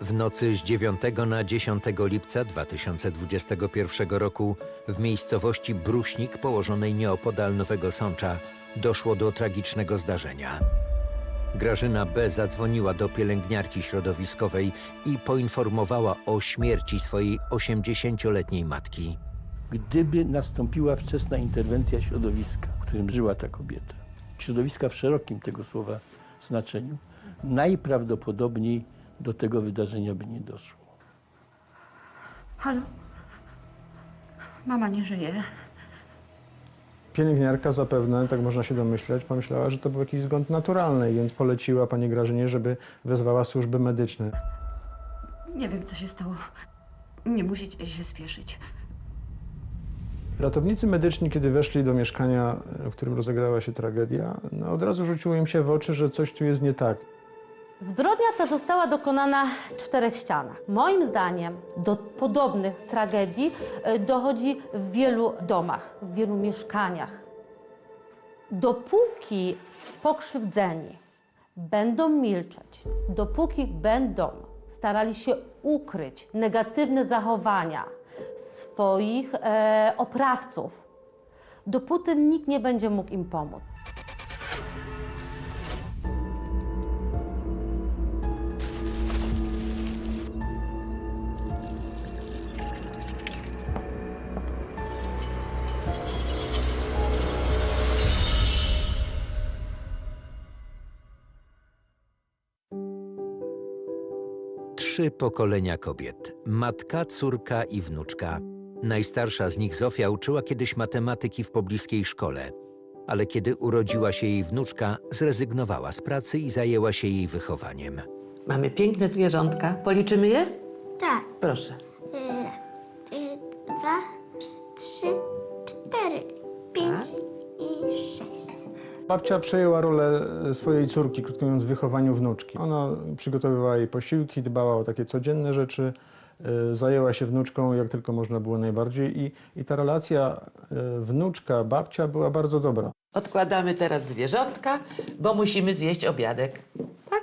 W nocy z 9 na 10 lipca 2021 roku w miejscowości Bruśnik położonej nieopodal Nowego Sącza doszło do tragicznego zdarzenia. Grażyna B. zadzwoniła do pielęgniarki środowiskowej i poinformowała o śmierci swojej 80-letniej matki. Gdyby nastąpiła wczesna interwencja środowiska, w którym żyła ta kobieta, środowiska w szerokim tego słowa znaczeniu, najprawdopodobniej do tego wydarzenia by nie doszło. Halo? Mama nie żyje. Pielęgniarka zapewne, tak można się domyśleć, pomyślała, że to był jakiś zgon naturalny, więc poleciła pani Grażynie, żeby wezwała służby medyczne. Nie wiem, co się stało. Nie musicie się spieszyć. Ratownicy medyczni, kiedy weszli do mieszkania, w którym rozegrała się tragedia, no od razu rzuciło im się w oczy, że coś tu jest nie tak. Zbrodnia ta została dokonana w czterech ścianach. Moim zdaniem do podobnych tragedii e, dochodzi w wielu domach, w wielu mieszkaniach. Dopóki pokrzywdzeni będą milczeć, dopóki będą starali się ukryć negatywne zachowania swoich e, oprawców, dopóty nikt nie będzie mógł im pomóc. Trzy pokolenia kobiet: matka, córka i wnuczka. Najstarsza z nich, Zofia, uczyła kiedyś matematyki w pobliskiej szkole, ale kiedy urodziła się jej wnuczka, zrezygnowała z pracy i zajęła się jej wychowaniem. Mamy piękne zwierzątka. Policzymy je? Tak. Proszę. Babcia przejęła rolę e, swojej córki, krótko mówiąc, w wychowaniu wnuczki. Ona przygotowywała jej posiłki, dbała o takie codzienne rzeczy, e, zajęła się wnuczką jak tylko można było najbardziej i, i ta relacja e, wnuczka-babcia była bardzo dobra. Odkładamy teraz zwierzątka, bo musimy zjeść obiadek. Tak?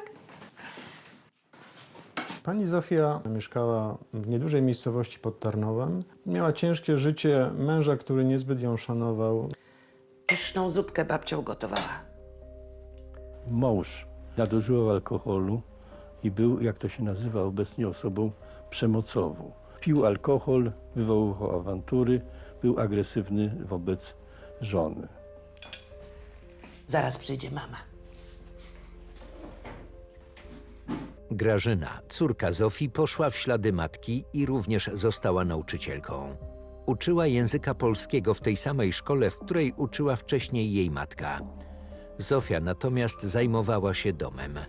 Pani Zofia mieszkała w niedużej miejscowości pod Tarnowem. Miała ciężkie życie męża, który niezbyt ją szanował. Pyszną zupkę babcia ugotowała. Mąż nadużywał alkoholu i był, jak to się nazywa obecnie, osobą przemocową. Pił alkohol, wywoływał awantury, był agresywny wobec żony. Zaraz przyjdzie mama. Grażyna, córka Zofii, poszła w ślady matki i również została nauczycielką. Uczyła języka polskiego w tej samej szkole, w której uczyła wcześniej jej matka. Zofia natomiast zajmowała się domem.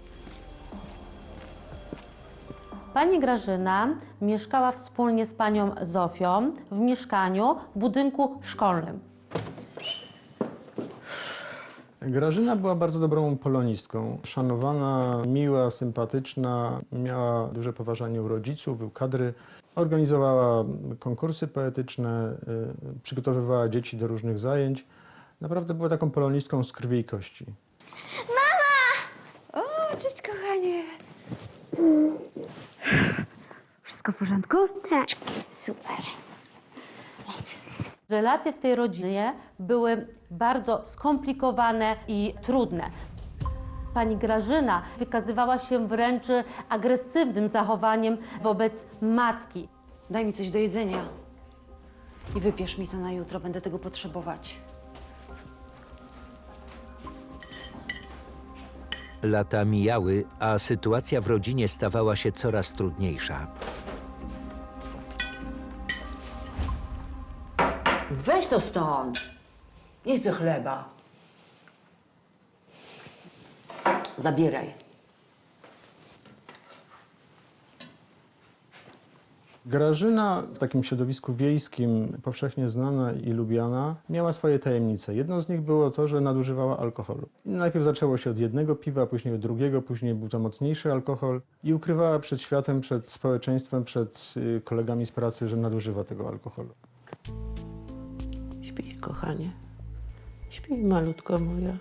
Pani Grażyna mieszkała wspólnie z panią Zofią w mieszkaniu w budynku szkolnym. Grażyna była bardzo dobrą polonistką. Szanowana, miła, sympatyczna, miała duże poważanie u rodziców, u kadry. Organizowała konkursy poetyczne, y, przygotowywała dzieci do różnych zajęć. Naprawdę była taką polonistką z krwi i kości. O, cześć, kochanie. Wszystko w porządku? Tak, super. Relacje w tej rodzinie były bardzo skomplikowane i trudne. Pani Grażyna wykazywała się wręcz agresywnym zachowaniem wobec matki. Daj mi coś do jedzenia. I wypiesz mi to na jutro, będę tego potrzebować. Lata mijały, a sytuacja w rodzinie stawała się coraz trudniejsza. Weź to stąd. Nie chcę chleba. Zabieraj. Grażyna w takim środowisku wiejskim, powszechnie znana i lubiana, miała swoje tajemnice. Jedną z nich było to, że nadużywała alkoholu. Najpierw zaczęło się od jednego piwa, później od drugiego, później był to mocniejszy alkohol i ukrywała przed światem, przed społeczeństwem, przed y, kolegami z pracy, że nadużywa tego alkoholu. Śpij, kochanie. Śpij, malutko moja.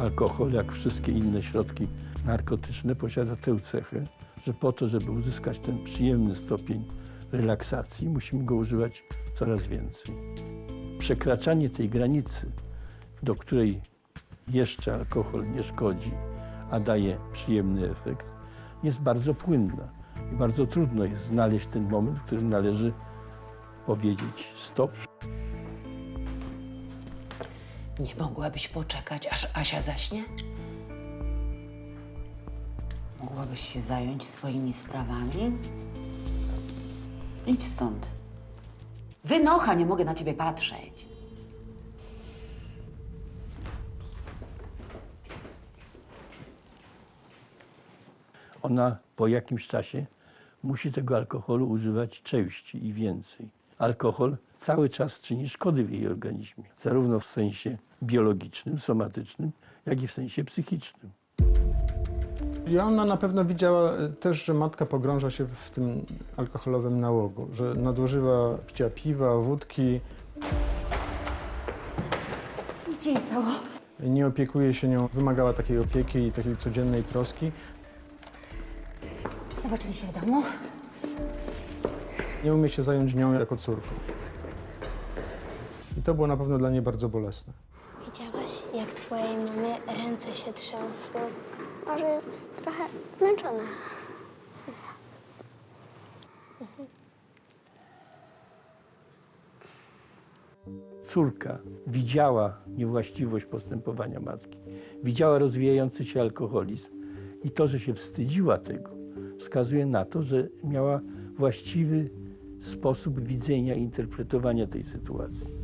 Alkohol, jak wszystkie inne środki narkotyczne, posiada tę cechę, że po to, żeby uzyskać ten przyjemny stopień relaksacji, musimy go używać coraz więcej. Przekraczanie tej granicy, do której jeszcze alkohol nie szkodzi, a daje przyjemny efekt, jest bardzo płynna. I bardzo trudno jest znaleźć ten moment, w którym należy powiedzieć stop. Nie mogłabyś poczekać, aż Asia zaśnie? Mogłabyś się zająć swoimi sprawami? Idź stąd. Wynocha, nie mogę na ciebie patrzeć. Ona po jakimś czasie musi tego alkoholu używać częściej i więcej. Alkohol cały czas czyni szkody w jej organizmie, zarówno w sensie biologicznym, somatycznym, jak i w sensie psychicznym. Joanna na pewno widziała e, też, że matka pogrąża się w tym alkoholowym nałogu, że nadużywa picia piwa, wódki, Nic się nie stało. nie opiekuje się nią, wymagała takiej opieki i takiej codziennej troski. Zobaczymy się w domu. Nie umie się zająć nią jako córką. I to było na pewno dla niej bardzo bolesne. Jak twojej mamie ręce się trzęsły? Może jest trochę zmęczona. Córka widziała niewłaściwość postępowania matki, widziała rozwijający się alkoholizm i to, że się wstydziła tego, wskazuje na to, że miała właściwy sposób widzenia i interpretowania tej sytuacji.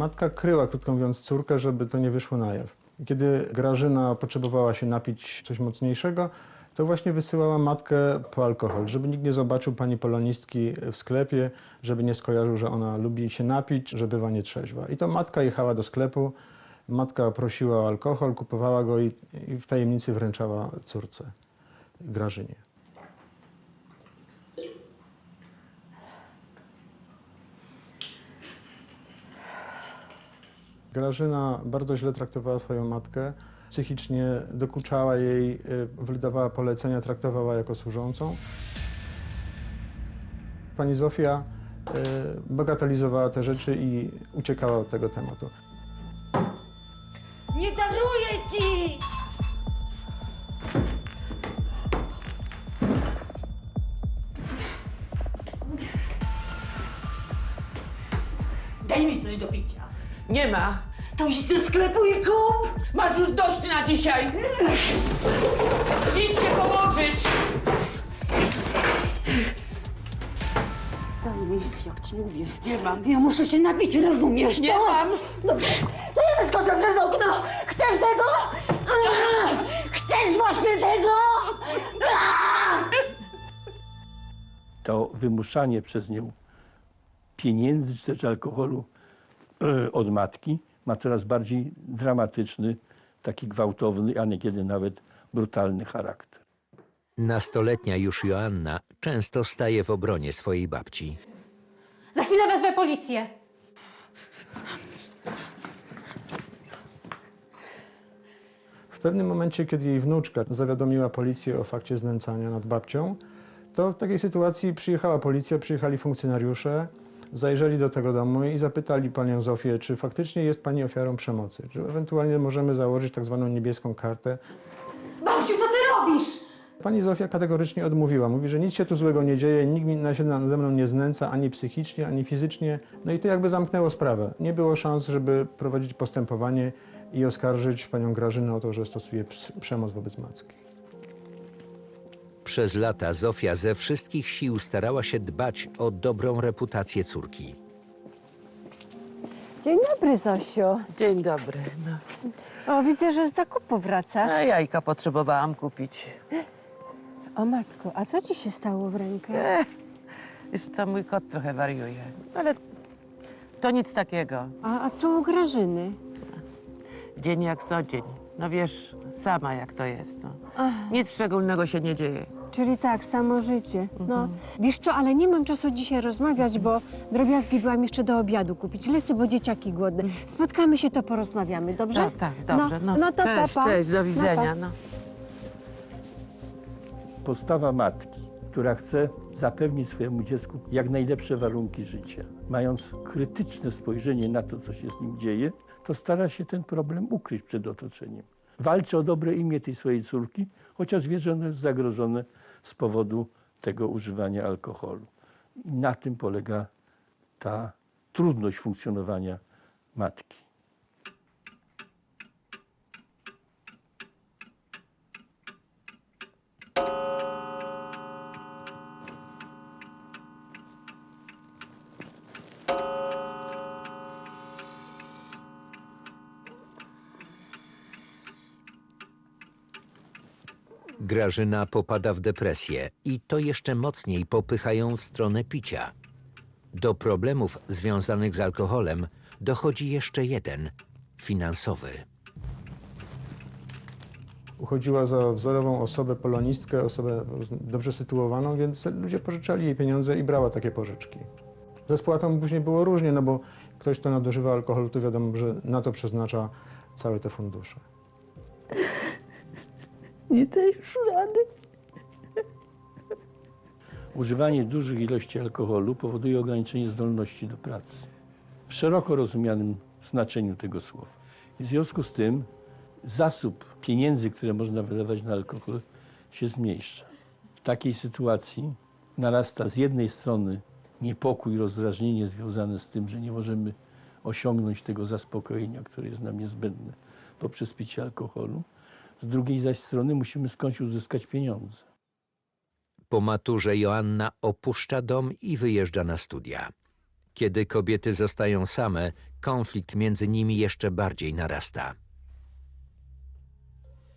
Matka kryła, krótko mówiąc, córkę, żeby to nie wyszło na jaw. Kiedy Grażyna potrzebowała się napić coś mocniejszego, to właśnie wysyłała matkę po alkohol, żeby nikt nie zobaczył pani polonistki w sklepie, żeby nie skojarzył, że ona lubi się napić, że bywa nietrzeźwa. I to matka jechała do sklepu, matka prosiła o alkohol, kupowała go i, i w tajemnicy wręczała córce, Grażynie. Grażyna bardzo źle traktowała swoją matkę. Psychicznie dokuczała jej, y, wydawała polecenia, traktowała jako służącą. Pani Zofia y, bagatelizowała te rzeczy i uciekała od tego tematu. Ma. To idź do sklepu i kup! Masz już dość na dzisiaj. Idź się położyć. Daj mi, jak ci mówię. Nie mam. Ja muszę się napić, rozumiesz? Nie to? mam. Dobrze, to ja wyskoczę przez okno. Chcesz tego? Chcesz właśnie tego? To wymuszanie przez nią pieniędzy czy też alkoholu od matki ma coraz bardziej dramatyczny, taki gwałtowny, a niekiedy nawet brutalny charakter. Nastoletnia już Joanna często staje w obronie swojej babci. Za chwilę wezwę policję. W pewnym momencie, kiedy jej wnuczka zawiadomiła policję o fakcie znęcania nad babcią, to w takiej sytuacji przyjechała policja, przyjechali funkcjonariusze, zajrzeli do tego domu i zapytali panią Zofię, czy faktycznie jest pani ofiarą przemocy, czy ewentualnie możemy założyć tak zwaną niebieską kartę. Babciu, co ty robisz? Pani Zofia kategorycznie odmówiła. Mówi, że nic się tu złego nie dzieje, nikt się nade mną nie znęca ani psychicznie, ani fizycznie. No i to jakby zamknęło sprawę. Nie było szans, żeby prowadzić postępowanie i oskarżyć panią Grażynę o to, że stosuje przemoc wobec matki. Przez lata Zofia ze wszystkich sił starała się dbać o dobrą reputację córki. Dzień dobry, Zosiu. Dzień dobry. No. O, widzę, że z zakupu wracasz. A jajka potrzebowałam kupić. O matko, a co ci się stało w rękę? Wiesz co, mój kot trochę wariuje. Ale to nic takiego. A, a co u Grażyny? Dzień jak co dzień. No wiesz sama jak to jest. No. Nic szczególnego się nie dzieje. Czyli tak, samo życie. No, wiesz co, ale nie mam czasu dzisiaj rozmawiać, bo drobiazgi byłam jeszcze do obiadu kupić. Lecę, bo dzieciaki głodne. Spotkamy się, to porozmawiamy, dobrze? Tak, tak, dobrze. No, no to cześć, pa, pa. cześć, do No, widzenia. No. Postawa matki, która chce zapewnić swojemu dziecku jak najlepsze warunki życia, mając krytyczne spojrzenie na to, co się z nim dzieje, to stara się ten problem ukryć przed otoczeniem. Walczy o dobre imię tej swojej córki, chociaż wie, że ono jest zagrożone z powodu tego używania alkoholu. I na tym polega ta trudność funkcjonowania matki. Grażyna popada w depresję i to jeszcze mocniej popycha ją w stronę picia. Do problemów związanych z alkoholem dochodzi jeszcze jeden finansowy. Uchodziła za wzorową osobę, polonistkę, osobę dobrze sytuowaną, więc ludzie pożyczali jej pieniądze i brała takie pożyczki. Ze spłatą później było różnie, no bo ktoś, kto nadużywa alkoholu, to wiadomo, że na to przeznacza całe te fundusze. Nie dajesz rady. Używanie dużych ilości alkoholu powoduje ograniczenie zdolności do pracy. W szeroko rozumianym znaczeniu tego słowa. I w związku z tym zasób pieniędzy, które można wydawać na alkohol, się zmniejsza. W takiej sytuacji narasta z jednej strony niepokój, rozdrażnienie związane z tym, że nie możemy osiągnąć tego zaspokojenia, które jest nam niezbędne poprzez picie alkoholu. Z drugiej zaś strony musimy skądś uzyskać pieniądze. Po maturze Joanna opuszcza dom i wyjeżdża na studia. Kiedy kobiety zostają same, konflikt między nimi jeszcze bardziej narasta.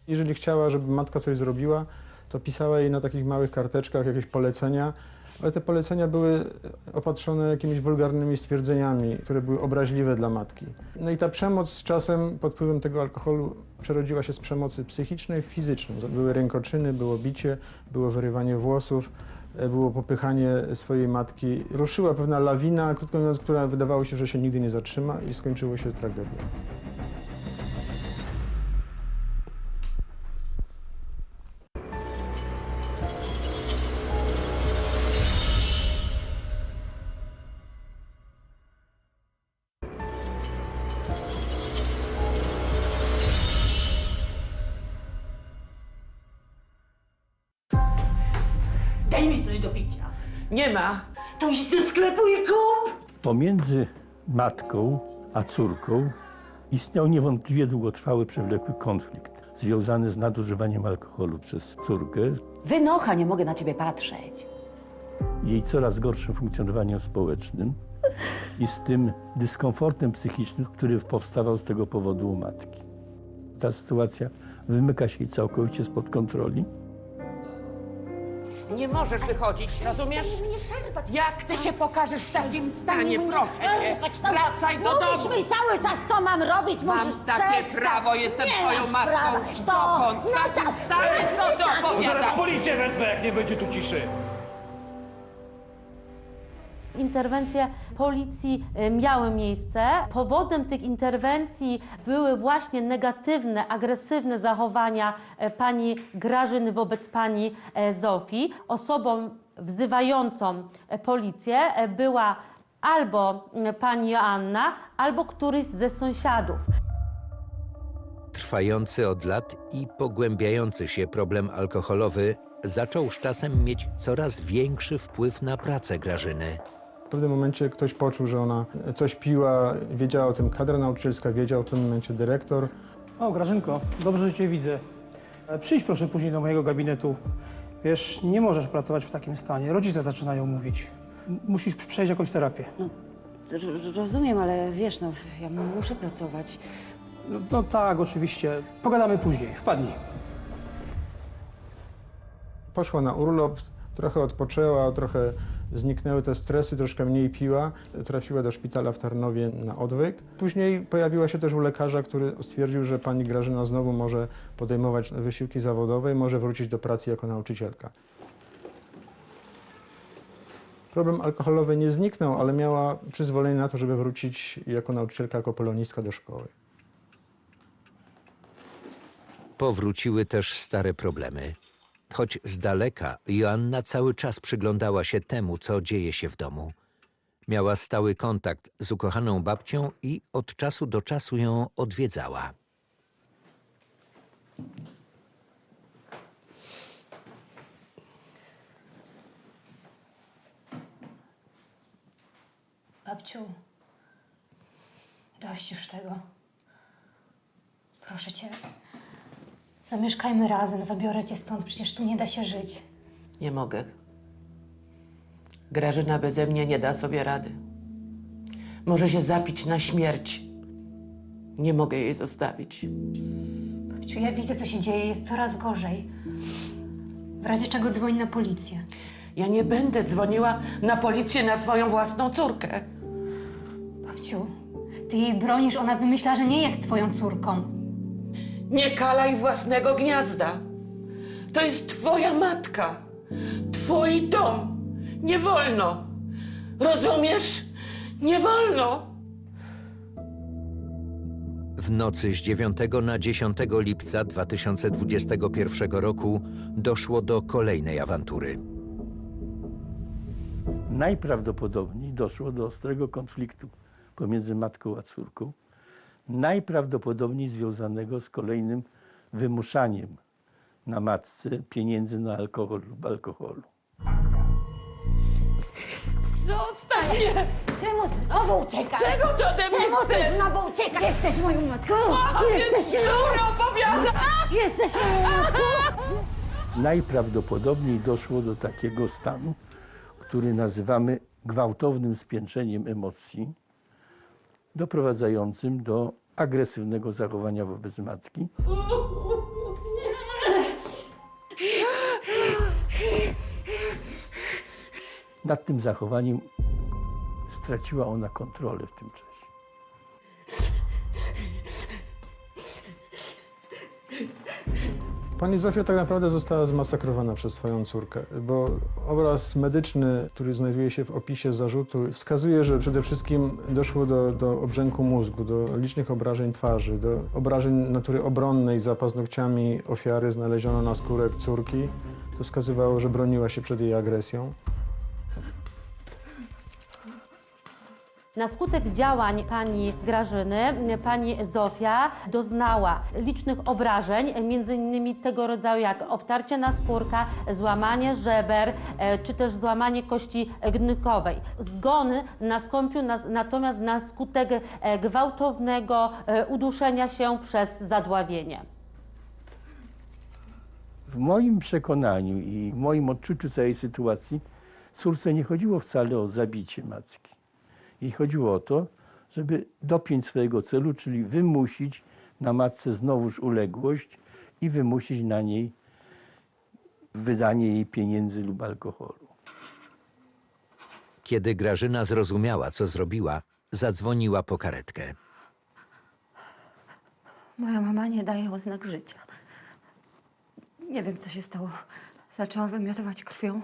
Jeżeli chciała, żeby matka coś zrobiła, to pisała jej na takich małych karteczkach jakieś polecenia, ale te polecenia były opatrzone jakimiś wulgarnymi stwierdzeniami, które były obraźliwe dla matki. No i ta przemoc z czasem pod wpływem tego alkoholu przerodziła się z przemocy psychicznej w fizyczną. Były rękoczyny, było bicie, było wyrywanie włosów, e, było popychanie swojej matki. Ruszyła pewna lawina, krótko mówiąc, która wydawało się, że się nigdy nie zatrzyma i skończyło się tragedią. Nie ma. To idź do sklepu i kup. Pomiędzy matką a córką istniał niewątpliwie długotrwały, przewlekły konflikt związany z nadużywaniem alkoholu przez córkę, Wynocha, nie mogę na ciebie patrzeć. jej coraz gorszym funkcjonowaniem społecznym i z tym dyskomfortem psychicznym, który powstawał z tego powodu u matki. Ta sytuacja wymyka się jej całkowicie spod kontroli. Nie możesz wychodzić, rozumiesz? mnie szarpać. Jak ty się pokażesz w takim stanie, mnie proszę cię. szarpać, tam- Wracaj do Mówisz domu. mi cały czas, co mam robić, Mam musisz takie przestać. prawo, jestem nie twoją masz matką. Prawa. To, Dokąd? W takim tak, stanie, co ty tak. opowiadasz? Zaraz policję wezwę, jak nie będzie tu ciszy. Interwencje policji e, miały miejsce. Powodem tych interwencji były właśnie negatywne, agresywne zachowania e, pani Grażyny wobec pani e, Zofii. Osobą wzywającą policję była albo pani Joanna, albo któryś ze sąsiadów. Trwający od lat i pogłębiający się problem alkoholowy zaczął z czasem mieć coraz większy wpływ na pracę Grażyny. W pewnym momencie ktoś poczuł, że ona coś piła, wiedziała o tym kadra nauczycielska, wiedział w pewnym momencie dyrektor. O, Grażynko, dobrze, że cię widzę. E, Przyjdź proszę później do mojego gabinetu. Wiesz, nie możesz pracować w takim stanie. Rodzice zaczynają mówić. M- Musisz przejść jakąś terapię. R- rozumiem, ale wiesz, no, ja muszę pracować. No, no tak, oczywiście. Pogadamy później. Wpadnij. Poszła na urlop, trochę odpoczęła, trochę Zniknęły te stresy, troszkę mniej piła. Trafiła do szpitala w Tarnowie na odwyk. Później pojawiła się też u lekarza, który stwierdził, że pani Grażyna znowu może podejmować wysiłki zawodowe i może wrócić do pracy jako nauczycielka. Problem alkoholowy nie zniknął, ale miała przyzwolenie na to, żeby wrócić jako nauczycielka, jako polonistka do szkoły. Powróciły też stare problemy. Choć z daleka Joanna cały czas przyglądała się temu, co dzieje się w domu. Miała stały kontakt z ukochaną babcią i od czasu do czasu ją odwiedzała. Babciu, dość już tego. Proszę cię, zamieszkajmy razem, zabiorę cię stąd, przecież tu nie da się żyć. Nie mogę. Grażyna beze mnie nie da sobie rady. Może się zapić na śmierć. Nie mogę jej zostawić. Babciu, ja widzę, co się dzieje, jest coraz gorzej. W razie czego dzwoń na policję. Ja nie będę dzwoniła na policję na swoją własną córkę. Babciu, ty jej bronisz, ona wymyśla, że nie jest twoją córką. Nie kalaj własnego gniazda. To jest twoja matka. Twój dom. Nie wolno. Rozumiesz? Nie wolno. W nocy z 9 na 10 lipca 2021 roku doszło do kolejnej awantury. Najprawdopodobniej doszło do ostrego konfliktu pomiędzy matką a córką, najprawdopodobniej związanego z kolejnym wymuszaniem na matce pieniędzy na alkohol lub alkoholu. Zostań mnie! Czemu znowu uciekasz? Czego ty ode mnie Czemu ty chcesz? znowu uciekasz? Jesteś moją matką! Jesteś Jesteś moją... opowiada! Jesteś moją matką! Najprawdopodobniej doszło do takiego stanu, który nazywamy gwałtownym spiętrzeniem emocji, doprowadzającym do agresywnego zachowania wobec matki. Nad tym zachowaniem straciła ona kontrolę w tym czasie. Pani Zofia tak naprawdę została zmasakrowana przez swoją córkę, bo obraz medyczny, który znajduje się w opisie zarzutu, wskazuje, że przede wszystkim doszło do, do obrzęku mózgu, do licznych obrażeń twarzy, do obrażeń natury obronnej za paznokciami ofiary znaleziono na skórek córki. To wskazywało, że broniła się przed jej agresją. Na skutek działań pani Grażyny, pani Zofia doznała licznych obrażeń, innymi tego rodzaju jak obtarcie naskórka, złamanie żeber, e, czy też złamanie kości gnykowej. Zgon nastąpił na, natomiast na skutek e, gwałtownego e, uduszenia się przez zadławienie. W moim przekonaniu i w moim odczuciu całej sytuacji córce nie chodziło wcale o zabicie matki. Jej chodziło o to, żeby dopiąć swojego celu, czyli wymusić na matce znowuż uległość i wymusić na niej wydanie jej pieniędzy lub alkoholu. Kiedy Grażyna zrozumiała, co zrobiła, zadzwoniła po karetkę. Moja mama nie daje oznak życia. Nie wiem, co się stało. Zaczęła wymiotować krwią.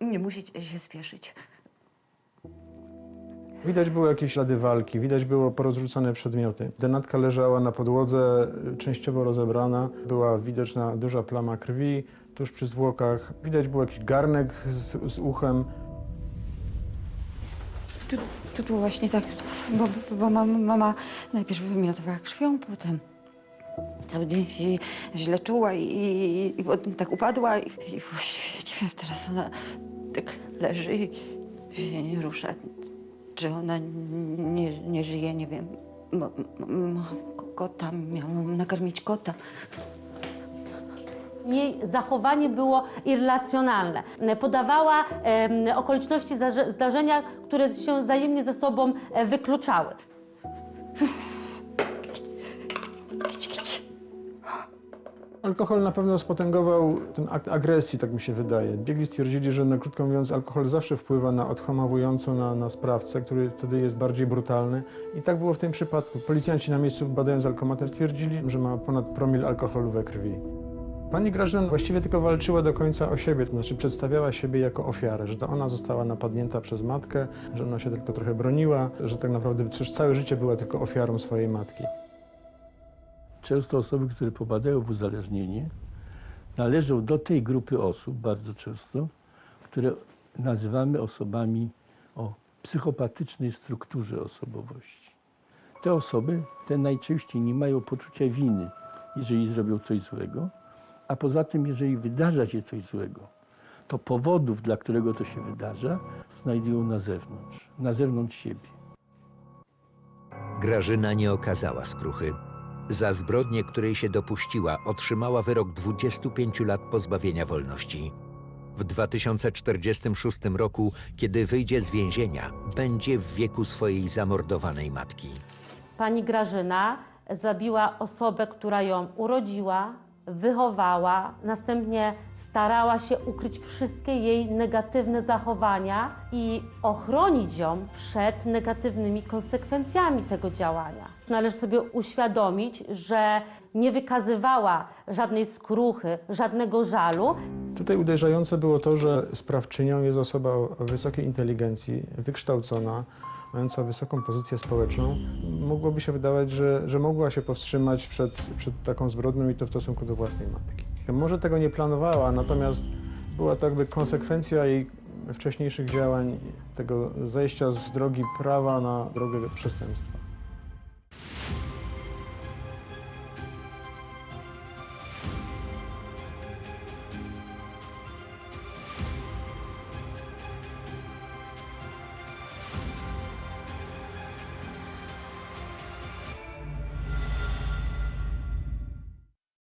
Nie musicie się spieszyć. Widać było jakieś ślady walki, widać było porozrzucane przedmioty. Denatka leżała na podłodze, częściowo rozebrana. Była widoczna duża plama krwi tuż przy zwłokach. Widać był jakiś garnek z, z uchem. Tu, tu, tu właśnie tak, bo, bo mama, mama najpierw wymiotowała krwią, potem cały dzień się źle czuła i, i, i potem tak upadła i, i właściwie nie wiem, teraz ona tak leży i się nie rusza. Czy ona nie, nie żyje, nie wiem. Bo, m- kota, miałam nakarmić kota. Jej zachowanie było irracjonalne. Podawała okoliczności zdarzenia, które się wzajemnie ze sobą e, wykluczały. Alkohol na pewno spotęgował ten akt agresji, tak mi się wydaje. Biegli stwierdzili, że no, krótko mówiąc alkohol zawsze wpływa na odhamowującą na, na sprawcę, który wtedy jest bardziej brutalny. I tak było w tym przypadku. Policjanci na miejscu badając alkomatem stwierdzili, że ma ponad promil alkoholu we krwi. Pani Grażyna właściwie tylko walczyła do końca o siebie, to znaczy przedstawiała siebie jako ofiarę, że to ona została napadnięta przez matkę, że ona się tylko trochę broniła, że tak naprawdę przez całe życie była tylko ofiarą swojej matki. Często osoby, które popadają w uzależnienie, należą do tej grupy osób, bardzo często, które nazywamy osobami o psychopatycznej strukturze osobowości. Te osoby, te najczęściej nie mają poczucia winy, jeżeli zrobią coś złego, a poza tym, jeżeli wydarza się coś złego, to powodów, dla którego to się wydarza, znajdują na zewnątrz, na zewnątrz siebie. Grażyna nie okazała skruchy. Za zbrodnię, której się dopuściła, otrzymała wyrok 25 lat pozbawienia wolności. W 2046 roku, kiedy wyjdzie z więzienia, będzie w wieku swojej zamordowanej matki. Pani Grażyna zabiła osobę, która ją urodziła, wychowała, następnie starała się ukryć wszystkie jej negatywne zachowania i ochronić ją przed negatywnymi konsekwencjami tego działania. Należy sobie uświadomić, że nie wykazywała żadnej skruchy, żadnego żalu, Tutaj uderzające było to, że sprawczynią jest osoba o wysokiej inteligencji, wykształcona, mająca wysoką pozycję społeczną. Mogłoby się wydawać, że, że mogła się powstrzymać przed, przed taką zbrodnią i to w stosunku do własnej matki. Może tego nie planowała, natomiast była to jakby konsekwencja jej wcześniejszych działań, tego zejścia z drogi prawa na drogę przestępstwa.